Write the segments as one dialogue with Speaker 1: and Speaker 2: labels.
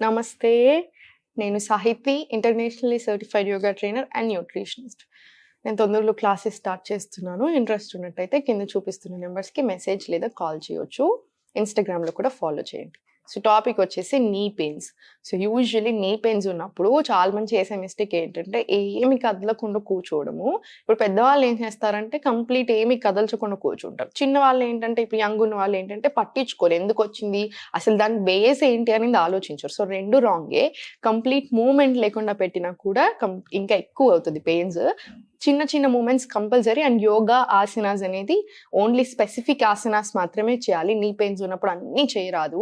Speaker 1: నమస్తే. నేను Sahiti internationally certified yoga trainer and nutritionist. నేను తొందరలో క్లాసెస్ స్టార్ట్ చేస్తున్నాను. ఇంట్రెస్ట్ ఉన్నట్టయితే కింద చూపిస్తున్న నెంబర్స్కి మెసేజ్ లేదా కాల్ చేయొచ్చు. ఇన్స్టాగ్రామ్లో కూడా ఫాలో చేయండి. సో టాపిక్ వచ్చేసి knee pains so usually knee pains ఉన్నప్పుడు చాలా మంది చేసే మిస్టేక్ ఏంటంటే ఏమి కదలకుండా కూర్చోవడము. ఇప్పుడు పెద్దవాళ్ళు ఏం చేస్తారంటే కంప్లీట్ ఏమి కదల్చకుండా కూర్చుంటారు. చిన్న వాళ్ళు ఏంటంటే ఇప్పుడు యంగ్ ఉన్న వాళ్ళు ఏంటంటే పట్టించుకోరు. ఎందుకు వచ్చింది? అసలు దాని బేస్ ఏంటి అనేది ఆలోచించరు. సో రెండు రాంగే కంప్లీట్ మూమెంట్ లేకుండా పెట్టినా కూడా కం- ఇంకా ఎక్కువ అవుతుంది పెయిన్స్ చిన్న చిన్న movements compulsory and yoga asanas అనేది ఓన్లీ స్పెసిఫిక్ ఆసనాస్ మాత్రమే చేయాలి. నీ పెయిన్స్ ఉన్నప్పుడు అన్నీ చేయరాదు.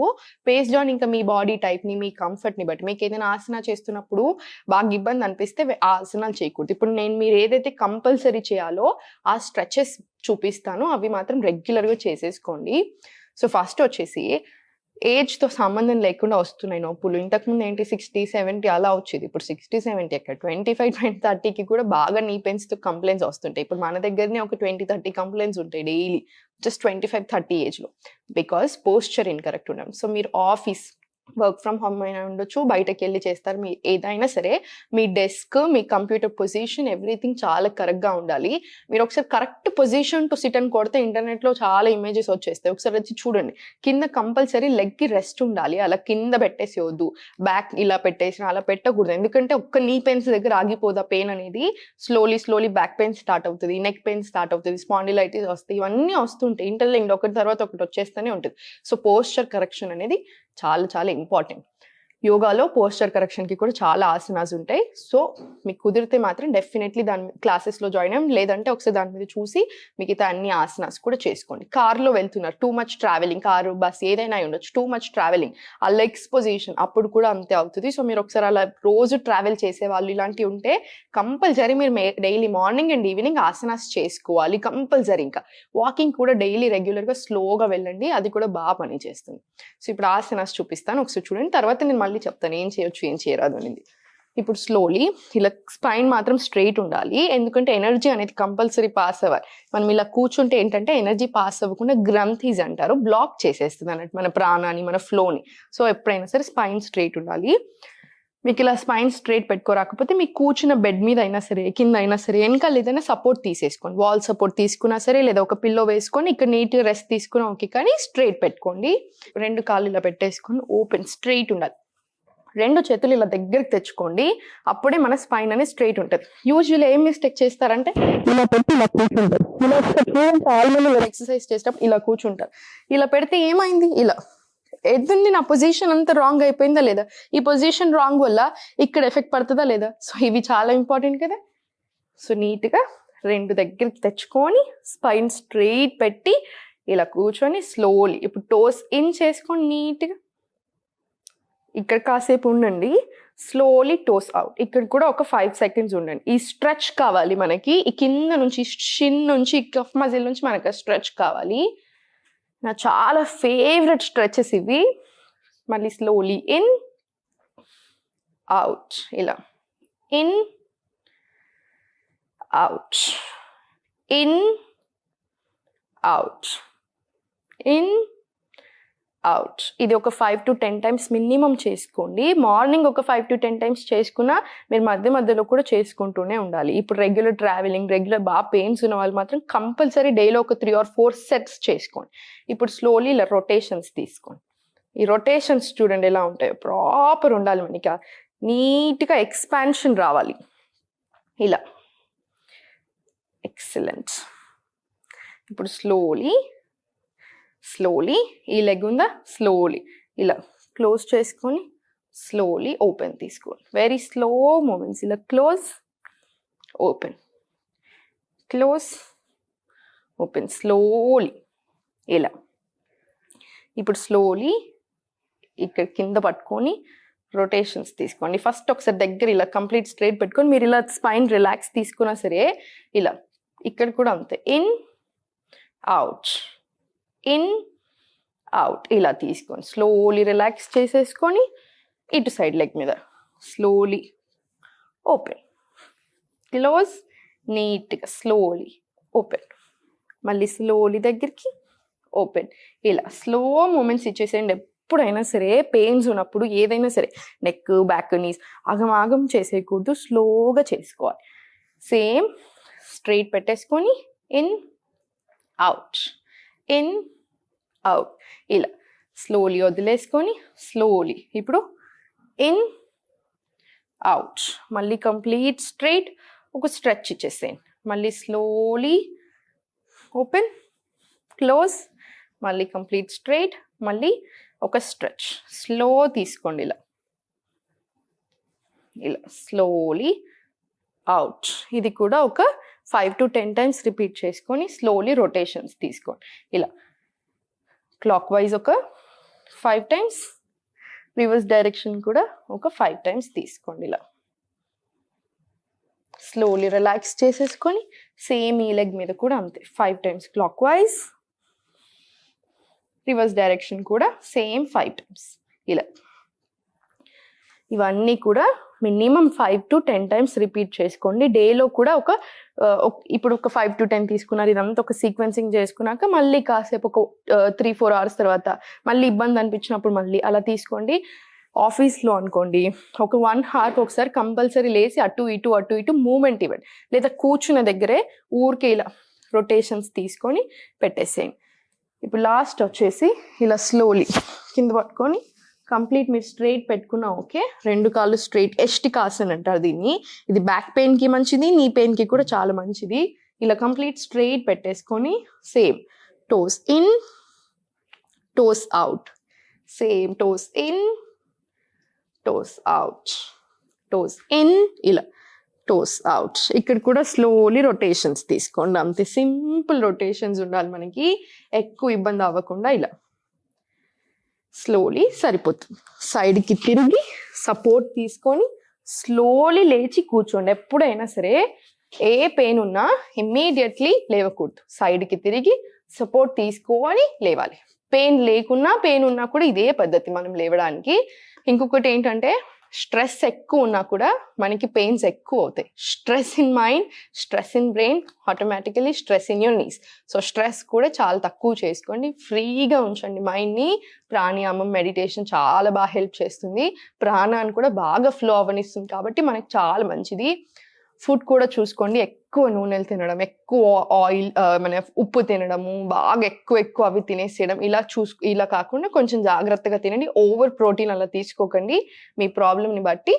Speaker 1: పేస్డ్ ఆన్ ఇంకా మీ బాడీ టైప్ని మీ కంఫర్ట్ని బట్టి. మీకు ఏదైనా ఆసన చేస్తున్నప్పుడు బాగా ఇబ్బంది అనిపిస్తే ఆ ఆసనాలు చేయకూడదు. ఇప్పుడు నేను మీరు ఏదైతే కంపల్సరీ చేయాలో ఆ స్ట్రెచెస్ చూపిస్తాను. అవి మాత్రం రెగ్యులర్గా చేసేసుకోండి. సో ఫస్ట్ వచ్చేసి ఏజ్తో సంబంధం లేకుండా వస్తున్నాయి నొప్పులు. ఇంతకుముందు ఏంటి సిక్స్టీ సెవెంటీ అలా వచ్చేది. ఇప్పుడు సిక్స్టీ సెవెంటీ ఎక్కడ? ట్వంటీ ఫైవ్ ట్వంటీ థర్టీకి కూడా బాగా నీ పెయిన్స్తో కంప్లైంట్స్ వస్తుంటాయి. ఇప్పుడు మన దగ్గరనే ఒక ట్వంటీ థర్టీ కంప్లైంట్స్ ఉంటాయి daily. Just twenty five thirty ఏజ్లో. బికాస్ పోస్చర్ ఇన్కరెక్ట్ ఉండడం. సో మీరు ఆఫీస్ వర్క్ ఫ్రమ్ హోమ్ అయినా ఉండొచ్చు బయటకు వెళ్ళి చేస్తారు. మీ ఏదైనా సరే మీ డెస్క్ మీ కంప్యూటర్ పొజిషన్ ఎవ్రీథింగ్ చాలా కరెక్ట్గా ఉండాలి. మీరు ఒకసారి కరెక్ట్ పొజిషన్ టు సిట్ అని కొడితే ఇంటర్నెట్లో చాలా ఇమేజెస్ వచ్చేస్తాయి. ఒకసారి వచ్చి చూడండి. కింద కంపల్సరీ లెగ్కి రెస్ట్ ఉండాలి. అలా కింద పెట్టేసి వద్దు. బ్యాక్ ఇలా పెట్టేసి అలా పెట్టకూడదు. ఎందుకంటే ఒక్క నీ పెయిన్స్ దగ్గర ఆగిపోదా పెయిన్ అనేది. Slowly slowly back pain start అవుతుంది నెక్ పెయిన్ స్టార్ట్ అవుతుంది స్పాండిలైటిస్ వస్తాయి ఇవన్నీ వస్తుంటాయి. ఇంటర్లింక్డ్ ఒకటి తర్వాత ఒకటి వచ్చేస్తూనే ఉంటుంది. సో పోస్చర్ కరెక్షన్ అనేది చాలా చాలా ఇంపార్టెంట్. యోగాలో పోస్చర్ కరెక్షన్కి కూడా చాలా ఆసనాస్ ఉంటాయి. సో మీకు కుదిరితే మాత్రం డెఫినెట్లీ దాని క్లాసెస్లో జాయిన్ అయ్యాం లేదంటే ఒకసారి దాని మీద చూసి మిగతా అన్ని ఆసనాస్ కూడా చేసుకోండి. కార్లో వెళ్తున్నారు. Too much travelling car bus ఏదైనా అయి ఉండొచ్చు. టూ మచ్ ట్రావెలింగ్ ఆ లెగ్స్ పొజిషన్ అప్పుడు కూడా అంతే అవుతుంది. సో మీరు ఒకసారి అలా రోజు ట్రావెల్ చేసే వాళ్ళు ఇలాంటివి ఉంటే కంపల్సరీ మీరు daily morning and evening asanas చేసుకోవాలి. కంపల్సరీ ఇంకా. వాకింగ్ కూడా డైలీ రెగ్యులర్గా స్లోగా వెళ్ళండి. అది కూడా బాగా పని చేస్తుంది సో ఇప్పుడు ఆసనాస్ చూపిస్తాను. ఒకసారి చూడండి. తర్వాత నేను మళ్ళీ చెప్తాను ఏం చేయొచ్చు ఏం చేయరాదు అనేది. ఇప్పుడు స్లోలీ ఇలా స్పైన్ మాత్రం స్ట్రైట్ ఉండాలి. ఎందుకంటే ఎనర్జీ అనేది కంపల్సరీ పాస్ అవ్వాలి. మనం ఇలా కూర్చుంటే ఏంటంటే ఎనర్జీ పాస్ అవ్వకుండా గ్రంథీస్ అంటారు బ్లాక్ చేసేస్తుంది అన్నట్టు మన ప్రాణాన్ని మన ఫ్లోని సో ఎప్పుడైనా సరే స్పైన్ స్ట్రైట్ ఉండాలి. మీకు ఇలా స్పైన్ స్ట్రైట్ పెట్టుకోరాకపోతే మీకు కూర్చున్న బెడ్ మీద అయినా సరే కింద అయినా సరే వెనకాల ఏదైనా సపోర్ట్ తీసేసుకోండి. వాల్ సపోర్ట్ తీసుకున్నా సరే లేదా ఒక పిల్లో వేసుకొని ఇక్కడ నీట్గా రెస్ట్ తీసుకున్నా ఓకే కానీ స్ట్రైట్ పెట్టుకోండి. రెండు కాళ్ళు ఇలా పెట్టేసుకొని ఓపెన్ స్ట్రైట్ ఉండాలి. రెండు చేతులు ఇలా దగ్గరికి తెచ్చుకోండి. అప్పుడే మన స్పైన్ అనేది స్ట్రైట్ ఉంటుంది. యూజువల్లీ ఏం మిస్టేక్ చేస్తారంటే ఇలా పెట్టి ఇలా కూర్చుంటారు. ఇలా చాలా మంది ఎక్సర్సైజ్ చేసేటప్పుడు ఇలా కూర్చుంటారు. ఇలా పెడితే ఏమైంది? ఇలా. ఎదుండి నా పొజిషన్ అంతా రాంగ్ అయిపోయిందా లేదా? ఈ పొజిషన్ రాంగ్ వల్ల ఇక్కడ ఎఫెక్ట్ పడుతుందా లేదా? సో ఇవి చాలా ఇంపార్టెంట్ కదా. సో నీట్గా రెండు దగ్గరికి తెచ్చుకొని స్పైన్ స్ట్రెయిట్ పెట్టి ఇలా కూర్చొని స్లోలీ ఇప్పుడు టోస్ ఇన్ చేసుకొని నీట్గా ఇక్కడ కాసేపు ఉండండి. స్లోలీ టోస్ అవుట్ ఇక్కడ కూడా ఒక ఫైవ్ సెకండ్స్ ఉండండి. ఈ స్ట్రెచ్ కావాలి మనకి. ఈ కింద నుంచి షిన్ నుంచి కఫ్ మజిల్ నుంచి మనకి స్ట్రెచ్ కావాలి. నా చాలా ఫేవరెట్ స్ట్రెచెస్ ఇవి. మళ్ళీ స్లోలీ ఇన్ అవుట్ ఇలా. In out in out in out ఇది ఒక five to ten times minimum చేసుకోండి. మార్నింగ్ ఒక ఫైవ్ టు టెన్ టైమ్స్ చేసుకున్నా మీరు మధ్య మధ్యలో కూడా చేసుకుంటూనే ఉండాలి. ఇప్పుడు రెగ్యులర్ ట్రావెలింగ్ రెగ్యులర్ బాగా పెయిన్స్ ఉన్న వాళ్ళు మాత్రం కంపల్సరీ డైలో ఒక త్రీ ఆర్ ఫోర్ సెట్స్ చేసుకోండి. ఇప్పుడు స్లోలీ ఇలా రొటేషన్స్ తీసుకోండి. ఈ రొటేషన్స్ చూడండి ఎలా ఉంటాయో. ప్రాపర్ ఉండాలి మనకి. నీట్గా ఎక్స్పాన్షన్ రావాలి. ఇలా. ఎక్సలెంట్ ఇప్పుడు స్లోలీ స్లోలీ ఈ లెగ్ ఉందా? స్లోలీ ఇలా క్లోజ్ చేసుకొని స్లోలీ ఓపెన్ తీసుకోండి వెరీ స్లో మూమెంట్స్ ఇలా close open close open slowly ఇలా. ఇప్పుడు స్లోలీ ఇక్కడ కింద పట్టుకొని రొటేషన్స్ తీసుకోండి. ఫస్ట్ ఒకసారి దగ్గర ఇలా కంప్లీట్ స్ట్రైట్ పెట్టుకొని మీరు ఇలా స్పైన్ రిలాక్స్ తీసుకున్నా సరే ఇలా. ఇక్కడ కూడా అంతే. ఇన్ అవుట్ ఇన్ అవుట్ ఇలా తీసుకొని స్లోలీ రిలాక్స్ చేసేసుకొని ఇటు సైడ్ లెగ్ మీద. స్లోలీ ఓపెన్ క్లోజ్ నీట్గా స్లోలీ ఓపెన్ మళ్ళీ స్లోలీ దగ్గరికి ఓపెన్ ఇలా స్లో మూమెంట్స్ ఇచ్చేసేయండి. ఎప్పుడైనా సరే పెయిన్స్ ఉన్నప్పుడు ఏదైనా సరే నెక్ బ్యాక్ నీస్ ఆగమాగం చేసేయకూడదు. స్లోగా చేసుకోవాలి. సేమ్ స్ట్రైట్ పెట్టేసుకొని ఇన్ అవుట్ ఇన్ అవుట్ ఇలా స్లోలీ వదిలేసుకొని స్లోలీ ఇప్పుడు ఇన్ అవుట్ మళ్ళీ కంప్లీట్ స్ట్రైట్ ఒక స్ట్రెచ్ ఇచ్చేసేయండి మళ్ళీ స్లోలీ ఓపెన్ క్లోజ్ మళ్ళీ కంప్లీట్ స్ట్రైట్ మళ్ళీ ఒక స్ట్రెచ్ స్లో తీసుకోండి ఇలా. ఇలా స్లోలీ అవుట్ ఇది కూడా ఒక five to ten times repeat చేసుకొని స్లోలీ రొటేషన్స్ తీసుకోండి. ఇలా క్లాక్ వైజ్ ఒక ఫైవ్ టైమ్స్ రివర్స్ డైరెక్షన్ కూడా ఒక ఫైవ్ టైమ్స్ తీసుకోండి ఇలా. స్లోలీ రిలాక్స్ చేసేసుకొని సేమ్ ఈ లెగ్ మీద కూడా అంతే five times clockwise reverse direction కూడా సేమ్ ఫైవ్ టైమ్స్ ఇలా. ఇవన్నీ కూడా minimum five to ten times repeat చేసుకోండి. డేలో కూడా ఒక ఇప్పుడు ఒక ఫైవ్ టు టెన్ తీసుకున్నారు. ఇదంతా ఒక సీక్వెన్సింగ్ చేసుకున్నాక మళ్ళీ కాసేపు ఒక త్రీ ఫోర్ అవర్స్ తర్వాత మళ్ళీ ఇబ్బంది అనిపించినప్పుడు మళ్ళీ అలా తీసుకోండి. ఆఫీస్లో అనుకోండి ఒక వన్ హార్కి ఒకసారి కంపల్సరీ లేచి అటు ఇటు అటు ఇటు మూమెంట్ ఇవ్వండి. లేదా కూర్చున్న దగ్గరే ఊరికే ఇలా రొటేషన్స్ తీసుకొని పెట్టేసేయండి. ఇప్పుడు లాస్ట్ వచ్చేసి ఇలా స్లోలీ కింద పట్టుకొని కంప్లీట్ మీరు స్ట్రైట్ పెట్టుకున్నా ఓకే? రెండు కాళ్ళు స్ట్రైట్ ఎస్టిక్ ఆసన్ అంటారు దీన్ని. ఇది బ్యాక్ పెయిన్కి మంచిది నీ పెయిన్కి కూడా చాలా మంచిది. ఇలా కంప్లీట్ స్ట్రైట్ పెట్టేసుకొని same toes in toes out. Same toes in toes out. Toes in ఇలా టోస్ అవుట్. ఇక్కడ కూడా స్లోలీ రొటేషన్స్ తీసుకోండి. అంతే సింపుల్ రొటేషన్స్ ఉండాలి మనకి. ఎక్కువ ఇబ్బంది అవ్వకుండా ఇలా. స్లోలీ సరిపోతుంది. సైడ్కి తిరిగి సపోర్ట్ తీసుకొని స్లోలీ లేచి కూర్చోండి. ఎప్పుడైనా సరే ఏ పెయిన్ ఉన్నా ఇమ్మీడియట్లీ లేవకూడదు. సైడ్కి తిరిగి సపోర్ట్ తీసుకొని లేవాలి. పెయిన్ లేకున్నా పెయిన్ ఉన్నా కూడా ఇదే పద్ధతి మనం లేవడానికి. ఇంకొకటి ఏంటంటే స్ట్రెస్ ఎక్కువ ఉన్నా కూడా మనకి పెయిన్స్ ఎక్కువ అవుతాయి. Stress in mind stress in brain automatically stress in your knees. So stress కూడా చాలా తక్కువ చేసుకోండి. ఫ్రీగా ఉంచండి. మైండ్ని ప్రాణాయామం మెడిటేషన్ చాలా బాగా హెల్ప్ చేస్తుంది. ప్రాణాన్ని కూడా బాగా ఫ్లో అవనిస్తుంది కాబట్టి మనకి చాలా మంచిది. ఫుడ్ కూడా చూసుకోండి. ఎక్కువ నూనెలు తినడం ఎక్కువ ఆయిల్ మన ఉప్పు తినడము బాగా ఎక్కువ ఎక్కువ అవి తినేసేయడం. ఇలా చూసు ఇలా కాకుండా కొంచెం జాగ్రత్తగా తినండి. ఓవర్ ప్రోటీన్ అలా తీసుకోకండి. మీ ప్రాబ్లమ్ని బట్టి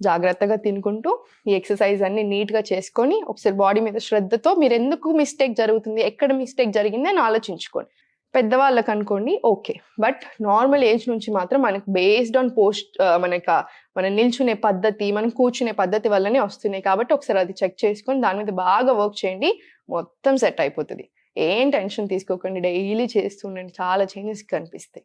Speaker 1: జాగ్రత్తగా తినుకుంటూ ఈ ఎక్సర్సైజ్ అన్ని నీట్గా చేసుకొని ఒకసారి బాడీ మీద శ్రద్ధతో మీరు ఎందుకు మిస్టేక్ జరుగుతుంది ఎక్కడ మిస్టేక్ జరిగింది అని ఆలోచించుకోండి. పెద్దవాళ్ళకి అనుకోండి ఓకే. బట్ నార్మల్ ఏజ్ నుంచి మాత్రం మనకు బేస్డ్ ఆన్ పోస్ట్ మనకు మనం నిల్చునే పద్ధతి మనం కూర్చునే పద్ధతి వల్లనే వస్తున్నాయి. కాబట్టి ఒకసారి అది చెక్ చేసుకొని దాని మీద బాగా వర్క్ చేయండి మొత్తం సెట్ అయిపోతుంది. ఏం టెన్షన్ తీసుకోకండి. డైలీ చేస్తుండండి చాలా చేంజెస్ కనిపిస్తాయి.